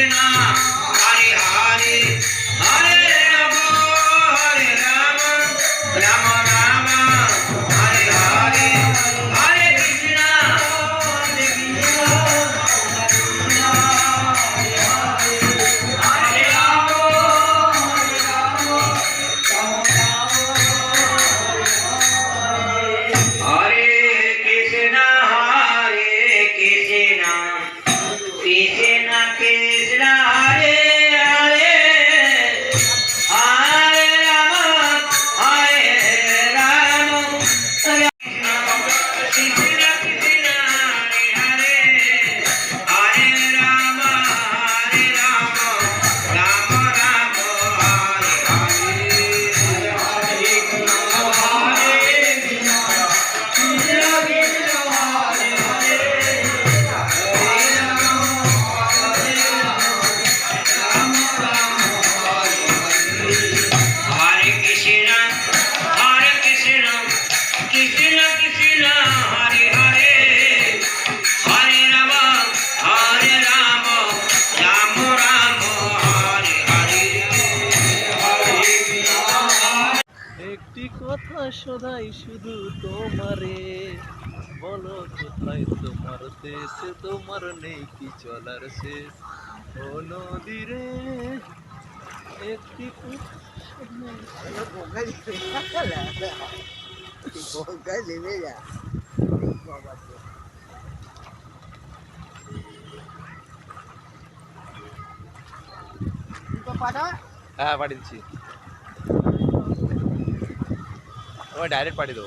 天啊！শোনাই শুধু তোমারে। বলো কোথায় তোমার দেশ? তোমার নেই কি চলার শেষ। ও নদীরে একটি হ্যাঁ পাঠিয়ে डायरेक्ट पार्टी दो